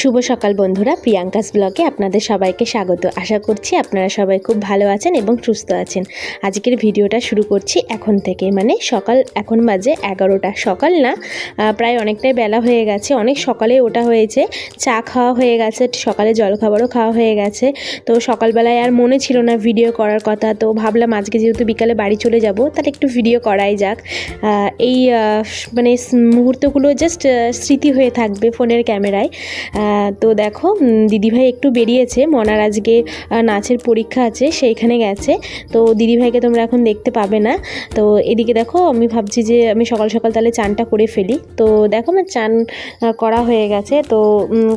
শুভ সকাল বন্ধুরা, প্রিয়াঙ্কাস ব্লগে আপনাদের সবাইকে স্বাগত। আশা করছি আপনারা সবাই খুব ভালো আছেন এবং সুস্থ আছেন। আজকের ভিডিওটা শুরু করছি এখন থেকে মানে সকাল, এখন বাজে এগারোটা। সকাল না প্রায় অনেকটাই বেলা হয়ে গেছে, অনেক সকালে ওটা হয়েছে। চা খাওয়া হয়ে গেছে, সকালে জলখাবারও খাওয়া হয়ে গেছে। তো সকালবেলায় আর মনে ছিল না ভিডিও করার কথা, তো ভাবলাম আজকে যেহেতু বিকালে বাড়ি চলে যাব, তাহলে একটু ভিডিও করাই যাক। এই মানে মুহূর্তগুলো জাস্ট স্মৃতি হয়ে থাকবে ফোনের ক্যামেরায়। তো দেখো দিদিভাই একটু বেরিয়েছে মনার আজকে নাচের পরীক্ষা আছে, সেইখানে গেছে। তো দিদিভাইকে তোমরা এখন দেখতে পাবে না। তো এদিকে দেখো, আমি ভাবছি যে আমি সকাল সকাল তাহলে চানটা করে ফেলি। তো দেখো আমার চান করা হয়ে গেছে। তো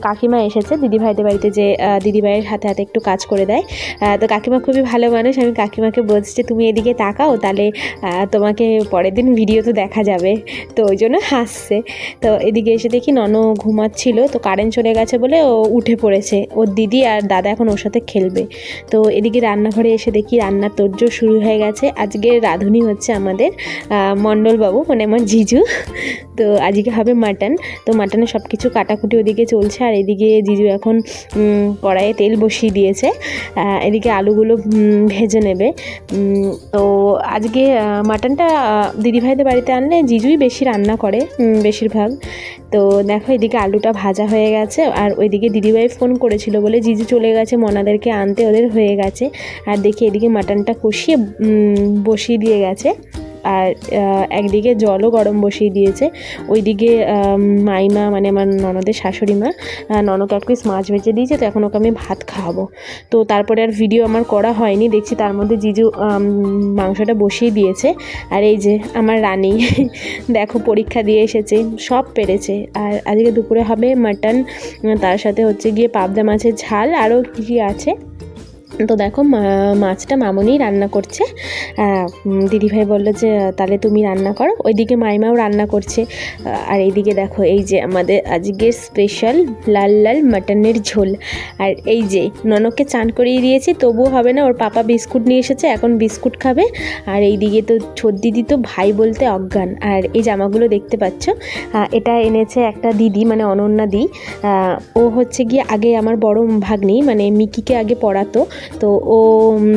কাকিমা এসেছে, দিদিভাইদের বাড়িতে যে দিদিভাইয়ের হাতে হাতে একটু কাজ করে দেয়। তো কাকিমা খুবই ভালো মানুষ, আমি কাকিমাকে বলছি যে, তুমি এদিকে তাকাও, তাহলে তোমাকে পরের দিন ভিডিও তো দেখা যাবে। তো ওই জন্য হাসছে। তো এদিকে এসে দেখি নন ঘুমাচ্ছিল, তো কারেন্ট চলে গেছে বলে ও উঠে পড়েছে। ওর দিদি আর দাদা এখন ওর সাথে খেলবে। তো এদিকে রান্নাঘরে এসে দেখি রান্নার তোড়জোড় শুরু হয়ে গেছে। আজকে রাঁধুনি হচ্ছে আমাদের মণ্ডলবাবু মানে আমার জিজু। তো আজকে হবে মাটন। তো মাটনে সব কিছু কাটাকুটি ওদিকে চলছে। আর এদিকে জিজু এখন কড়াইয়ে তেল বসিয়ে দিয়েছে। এদিকে আলুগুলো ভেজে নেবে। তো আজকে মাটনটা দিদিভাইদের বাড়িতে আনলে জিজুই বেশি রান্না করে বেশিরভাগ। তো দেখো এদিকে আলুটা ভাজা হয়ে গেছে। আর ওইদিকে দিদিভাই ফোন করেছিল বলে, জিজি চলে গেছে, মনাদেরকে আনতে, ওদের হয়ে গেছে। আর দেখি এদিকে মাটনটা কষিয়ে বসিয়ে দিয়ে গেছে। আর একদিকে জলও গরম বসিয়ে দিয়েছে, ওইদিকে মাইমা মানে আমার ননদের শাশুড়ি মা ননকে এক পিস মাছ ভেজে দিয়েছে, তো এখন ওকে আমি ভাত খাওয়াবো। তো তারপরে আর ভিডিও আমার করা হয়নি, দেখছি তার মধ্যে জিজু মাংসটা বসিয়ে দিয়েছে। আর এই যে আমার রানী, দেখো পরীক্ষা দিয়ে এসেছে, সব পেরেছে। আর আজকে দুপুরে হবে মাটন, তার সাথে হচ্ছে গিয়ে পাবদা মাছের ঝাল, আরও কী কী আছে? তো দেখো মাছটা মামুনি রান্না করছে। দিদিভাই বলল যে, তাহলে তুমি রান্না করো। ওইদিকে মাইমাও রান্না করছে। আর এইদিকে দেখো, এই যে আমাদের আজকের স্পেশাল লাল লাল মাটনের ঝোল। আর এই যে ননককে চান করিয়ে দিয়েছি, তবুও হবে না। ওর পাপা বিস্কুট নিয়ে এসেছে, এখন বিস্কুট খাবে। আর এইদিকে তো ছোট দিদি তো ভাই বলতে অজ্ঞান। আর এই জামাগুলো দেখতে পাচ্ছ এটা এনেছে একটা দিদি মানে অনন্যা দি। ও হচ্ছে গিয়ে আগে আমার বড় ভাগ্নি মানে মিকিকে আগে পড়াতো। তো ও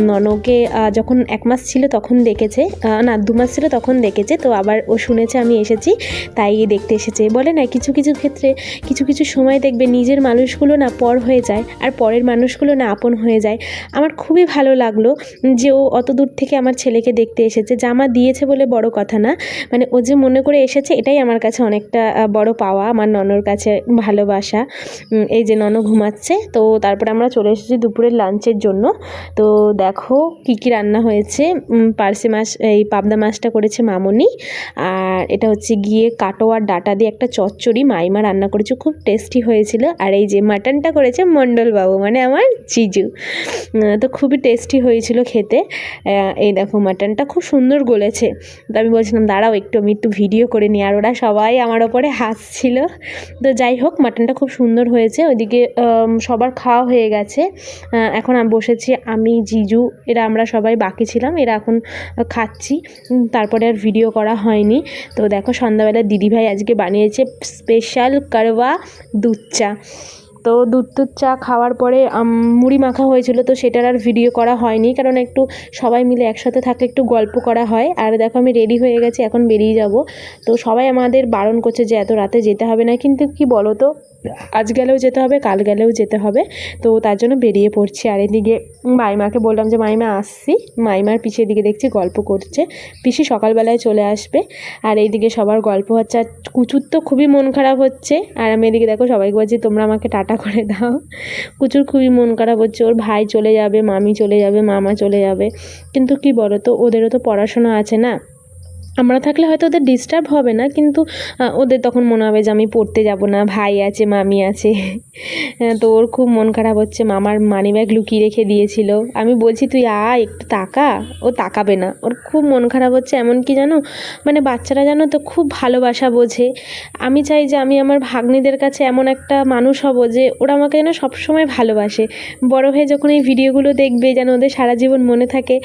ননকে যখন এক মাস ছিল তখন দেখেছে না, দু মাস ছিল তখন দেখেছে, তো আবার ও শুনেছে আমি এসেছি, তাই দেখতে এসেছে। বলে না, কিছু কিছু ক্ষেত্রে, কিছু কিছু সময় দেখবে নিজের মানুষগুলো না পর হয়ে যায়, আর পরের মানুষগুলো না আপন হয়ে যায়। আমার খুবই ভালো লাগল যে ও অত দূর থেকে আমার ছেলেকে দেখতে এসেছে জামা দিয়েছে বলে বড় কথা না। মানে ও যে মনে করে এসেছে, এটাই আমার কাছে অনেকটা বড় পাওয়া, আমার ননর কাছে ভালোবাসা। এই যে নন ঘুমাচ্ছে, তো তারপরে আমরা চলে এসেছি দুপুরের লাঞ্চের জন্য। তো দেখো কী কী রান্না হয়েছে। পার্সে মাছ এই পাবদা মাছটা করেছে মামনি। আর এটা হচ্ছে গিয়ে কাটোয়ার ডাটা দিয়ে একটা চচ্চড়ি। মাইমা রান্না করেছে খুব টেস্টি হয়েছিল। আর এই যে মাটনটা করেছে মণ্ডলবাবু মানে আমার উম, তো খুবই টেস্টি হয়েছিল খেতে। এই দেখো মাটনটা খুব সুন্দর গলেছে। তো আমি বলছিলাম দাঁড়াও একটু আমি একটু ভিডিও করে নিই। আর ওরা সবাই আমার ওপরে হাসছিল। তো যাই হোক মাটনটা খুব সুন্দর হয়েছে। ওইদিকে সবার খাওয়া হয়ে গেছে। এখন বসেছি, আমি, জিজু, এরা আমরা সবাই বাকি ছিলাম, এরা এখন খাচ্ছি। তারপরে আর ভিডিও করা হয়নি। তো দেখো সন্ধ্যাবেলা দিদিভাই আজকে বানিয়েছে স্পেশাল কারওয়া দুধ চা। তো দুধ দুধ চা খাওয়ার পরে মুড়ি মাখা হয়েছিল তো সেটার আর ভিডিও করা হয়নি। কারণ একটু সবাই মিলে একসাথে থাকলে একটু গল্প করা হয়। আর দেখো আমি রেডি হয়ে গেছি, এখন বেরিয়ে যাব। তো সবাই আমাদের বারণ করছে যে, এত রাতে যেতে হবে না। কিন্তু কি বলো তো আজ গেলেও যেতে হবে, কাল গেলেও যেতে হবে। তো তার জন্য বেরিয়ে পড়ছি। আর এদিকে মাইমাকে বললাম যে, মাইমা, আসছি। মাইমার পিছিয়ে দিকে দেখছি গল্প করছে। পিসি সকালবেলায় চলে আসবে। আর এইদিকে সবার গল্প হচ্ছে। আর কুচুর তো খুবই মন খারাপ হচ্ছে। আর আমি এদিকে দেখো সবাইকে বলছি, তোমরা আমাকে টাটা করে দাও। কুচুর খুবই মন খারাপ হচ্ছে। ওর ভাই চলে যাবে, মামি চলে যাবে, মামা চলে যাবে। কিন্তু কি বলো তো ওদেরও তো পড়াশোনা আছে না? আমরা থাকলে হয়তো ওদের ডিস্টার্ব হবে না, কিন্তু ওদের তখন মনে হবে যে আমি পড়তে যাব না, ভাই আছে, মামি আছে। তো ওর খুব মন খারাপ হচ্ছে, মামার মানি ব্যাগ লুকিয়ে রেখে দিয়েছিল। আমি বলছি, তুই আ একটু তাকা। ও তাকাবে না। ওর খুব মন খারাপ হচ্ছে, এমন কি জানো? মানে বাচ্চারা জানো তো খুব ভালোবাসা বোঝে। আমি চাই যে আমি আমার ভাগ্নিদের কাছে এমন একটা মানুষ হব যে ওরা আমাকে যেন সবসময় ভালোবাসে। বড় হয়ে যখন এই ভিডিওগুলো দেখবে, যেন ওদের সারা জীবন মনে থাকে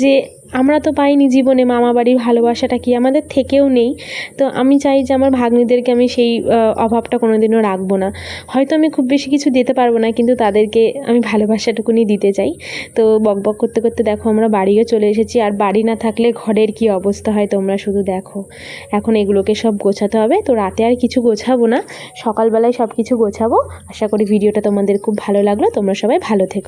যে আমরা তো পাইনি জীবনে মামা বাড়ির ভালোবাসাটা কি, আমাদের থেকেও নেই। তো আমি চাই যে আমার ভাগ্নিদেরকে আমি সেই অভাবটা কোনো দিনও রাখব না। হয়তো আমি খুব বেশি কিছু দিতে পারব না, কিন্তু তাদেরকে আমি ভালোবাসাটুকুনি দিতে চাই। তো বকবক করতে করতে দেখো আমরা বাড়িও চলে এসেছি, আর বাড়ি না থাকলে ঘরের কি অবস্থা হয় তোমরা শুধু দেখো। এখন এগুলোকে সব গোছাতে হবে, তো রাতে আর কিছু গোছাবো না। সকালবেলায় সব কিছু গোছাবো। আশা করি ভিডিওটা তোমাদের খুব ভালো লাগল, তোমরা সবাই ভালো থেকো।